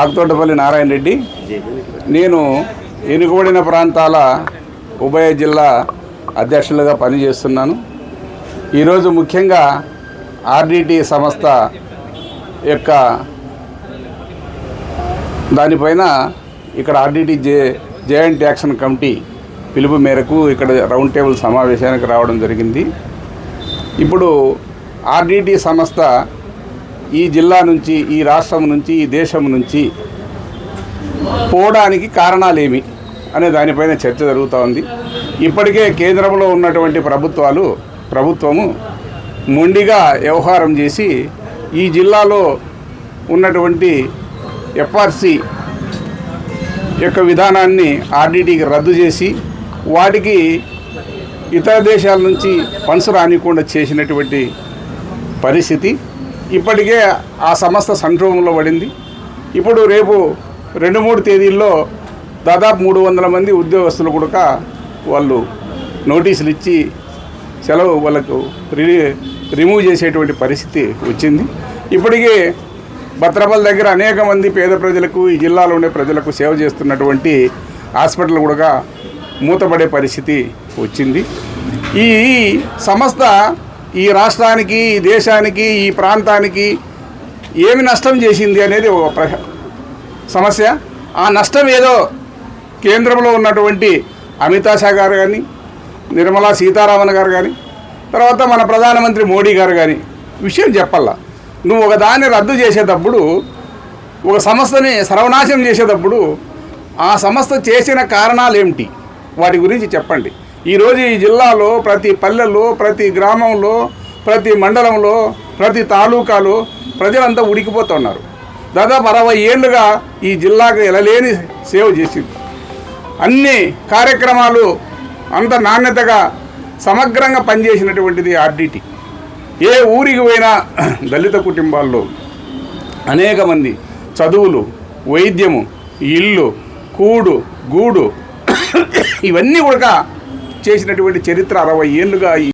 ఆకుతోటపల్లి నారాయణ రెడ్డి. నేను ఎన్నుకబడిన ప్రాంతాల ఉభయ జిల్లా అధ్యక్షులుగా పనిచేస్తున్నాను. ఈరోజు ముఖ్యంగా ఆర్డిటి సంస్థ యొక్క దానిపైన ఇక్కడ RDT J joint action committee పిలుపు మేరకు ఇక్కడ రౌండ్ టేబుల్ సమావేశానికి రావడం జరిగింది. ఇప్పుడు ఆర్డిటి సంస్థ ఈ జిల్లా నుంచి ఈ రాష్ట్రం నుంచి ఈ దేశం నుంచి పోవడానికి కారణాలేమి అనే దానిపైన చర్చ జరుగుతూ ఉంది. ఇప్పటికే కేంద్రంలో ఉన్నటువంటి ప్రభుత్వాలు ప్రభుత్వము మొండిగా వ్యవహారం చేసి ఈ జిల్లాలో ఉన్నటువంటి ఎఫ్ఆర్సి యొక్క విధానాన్ని ఆర్డిటీకి రద్దు చేసి వాటికి ఇతర దేశాల నుంచి ఫండ్స్ రానికుండా చేసినటువంటి పరిస్థితి. ఇప్పటికే ఆ సంస్థ సంక్షోభంలో పడింది. ఇప్పుడు రేపు రెండు మూడు తేదీల్లో దాదాపు మూడు వందల మంది ఉద్యోగస్తులు కూడా వాళ్ళు నోటీసులు ఇచ్చి సెలవు వాళ్ళకు రి రిమూవ్ చేసేటువంటి పరిస్థితి వచ్చింది. ఇప్పటికే భద్రపల్ దగ్గర అనేక మంది పేద ప్రజలకు ఈ జిల్లాలో ఉండే ప్రజలకు సేవ చేస్తున్నటువంటి హాస్పిటల్ కూడా మూతపడే పరిస్థితి వచ్చింది. ఈ సంస్థ ఈ రాష్ట్రానికి ఈ దేశానికి ఈ ప్రాంతానికి ఏమి నష్టం చేసింది అనేది ఒక ప్ర- సమస్య. ఆ నష్టం ఏదో కేంద్రంలో ఉన్నటువంటి అమితాబ్ షా గారు కానీ నిర్మలా సీతారామన్ గారు కానీ తర్వాత మన ప్రధానమంత్రి మోడీ గారు కానీ విషయం చెప్పాల. నువ్వు ఒక దాన్ని రద్దు చేసేటప్పుడు ఒక సంస్థని సర్వనాశనం చేసేటప్పుడు ఆ సంస్థ చేసిన కారణాలు ఏమిటి వాటి గురించి చెప్పండి. ఈరోజు ఈ జిల్లాలో ప్రతి పల్లెల్లో ప్రతి గ్రామంలో ప్రతి మండలంలో ప్రతి తాలూకాలో ప్రజలంతా ఉడికిపోతున్నారు. దాదాపు అరవై ఏళ్ళుగా ఈ జిల్లాకు ఎలలేని సేవ చేసింది. అన్ని కార్యక్రమాలు అంత నాణ్యతగా సమగ్రంగా పనిచేసినటువంటిది ఆర్డిటి. ఏ ఊరికి పోయినా దళిత కుటుంబాల్లో అనేక మంది చదువులు వైద్యము ఇల్లు కూడు గూడు ఇవన్నీ కూడా చేసినటువంటి చరిత్ర అరవై ఏళ్ళుగా